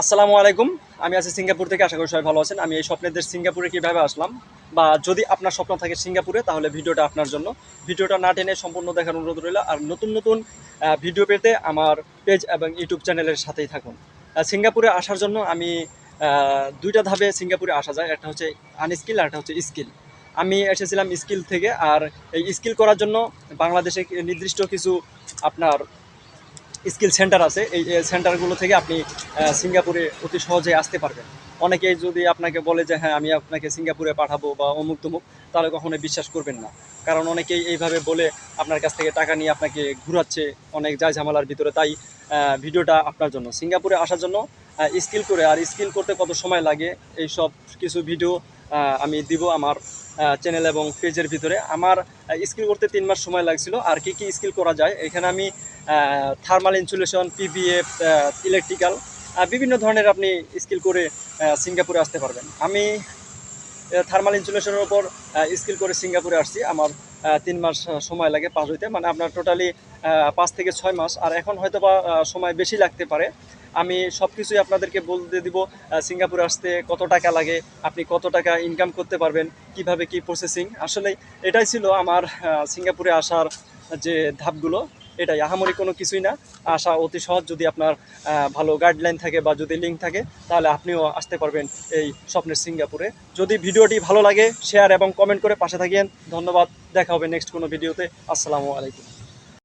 আসসালামু আলাইকুম। আমি আছি সিঙ্গাপুর থেকে, আশা করি সবাই ভালো আছেন। আমি এই স্বপ্নের দেশ সিঙ্গাপুরে কীভাবে আসলাম? বা যদি আপনার স্বপ্ন থাকে সিঙ্গাপুরে, তাহলে ভিডিওটা আপনার জন্য। ভিডিওটা না টেনে সম্পূর্ণ দেখার অনুরোধ রইল। আর নতুন নতুন ভিডিও পেতে আমার পেজ এবং ইউটিউব চ্যানেলের সাথেই থাকুন। সিঙ্গাপুরে আসার জন্য আমি দুইটা ধাপে সিঙ্গাপুরে আসা যায়। একটা হচ্ছে আনস্কিল আর একটা হচ্ছে স্কিল আমি এসেছিলাম স্কিল থেকে, আর এই স্কিল করার জন্য বাংলাদেশে নির্দিষ্ট কিছু আপনার স্কিল সেন্টার আছে। এই সেন্টারগুলো থেকে আপনি সিঙ্গাপুরে অতি সহজে আসতে পারবেন। অনেকেই যদি আপনাকে বলে যে হ্যাঁ আমি আপনাকে সিঙ্গাপুরে পাঠাবো বা অমুক তমুক, তাহলে কখনোই বিশ্বাস করবেন না। কারণ অনেকেই এইভাবে বলে আপনার কাছ থেকে টাকা নিয়ে আপনাকে ঘুরাচ্ছে, অনেক যায় ঝামেলার ভিতরে। তাই ভিডিওটা আপনার জন্য। সিঙ্গাপুরে আসার জন্য স্কিল করে, আর স্কিল করতে কত সময় লাগে এই সব কিছু ভিডিও আমি দিব আমার চ্যানেল এবং পেজের ভিতরে। আমার স্কিল করতে তিন মাস সময় লাগছিল। আর কি কি স্কিল করা যায়? এখানে আমি থার্মাল ইনসুলেশন পিভিএফ ইলেকট্রিক্যাল বিভিন্ন ধরনের আপনি স্কিল করে সিঙ্গাপুরে আসতে পারবেন। আমি থার্মাল ইনসুলেশনের উপর স্কিল করে সিঙ্গাপুরে আসছি। আমার তিন মাস সময় লাগে পাস হইতে। মানে আপনার টোটালি পাঁচ থেকে ছয় মাস। আর এখন হয়তো বা সময় বেশি লাগতে পারে। আমি সব কিছুই আপনাদেরকে বলতে দিব সিঙ্গাপুরে আসতে কত টাকা লাগে, আপনি কত টাকা ইনকাম করতে পারবেন, কীভাবে কি প্রসেসিং আসলে এটাই ছিল আমার সিঙ্গাপুরে আসার যে ধাপগুলো। এটাই। আহামরি কোনো কিছুই না। আসা অতি সহজ যদি আপনার ভালো গাইডলাইন থাকে বা যদি লিঙ্ক থাকে, তাহলে আপনিও আসতে পারবেন এই স্বপ্নের সিঙ্গাপুরে। যদি ভিডিওটি ভালো লাগে শেয়ার এবং কমেন্ট করে পাশে থাকেন। ধন্যবাদ। দেখা হবে নেক্সট কোনো ভিডিওতে আসসালামু আলাইকুম।